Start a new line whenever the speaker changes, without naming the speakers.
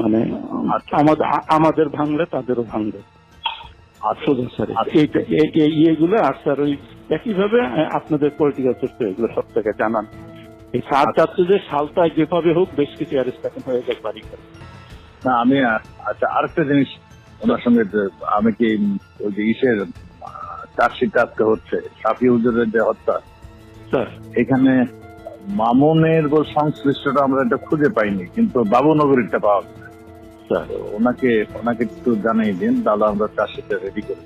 মানে
আচ্ছা।
আমাদের ভাঙলে তাদেরও ভাঙবে।
আচ্ছা। আচ্ছা।
এইটা এই- এই ইয়েগুলো আর স্যার ওই একইভাবে আপনাদের পলিটিক্যাল এগুলো সব থেকে জানান। এই স্যার। চাচ্ছে যে সালটায় যেভাবে হোক বেশ কিছু হয়ে যাক বাড়ি
না আমি আচ্ছা আরেকটা জিনিস ওনার সঙ্গে আমি কি ওই যে ইসের চার্জশিট আজকে হচ্ছে সাফি হুজুরের যে হত্যা।
স্যার।
এখানে মামুনের সংশ্লিষ্টটা আমরা এটা খুঁজে পাইনি কিন্তু বাবুনগরীরটা পাওয়া গেছে। তো ওনাকে ওনাকে একটু জানিয়ে দিন তাহলে আমরা চার্জশিটটা রেডি করি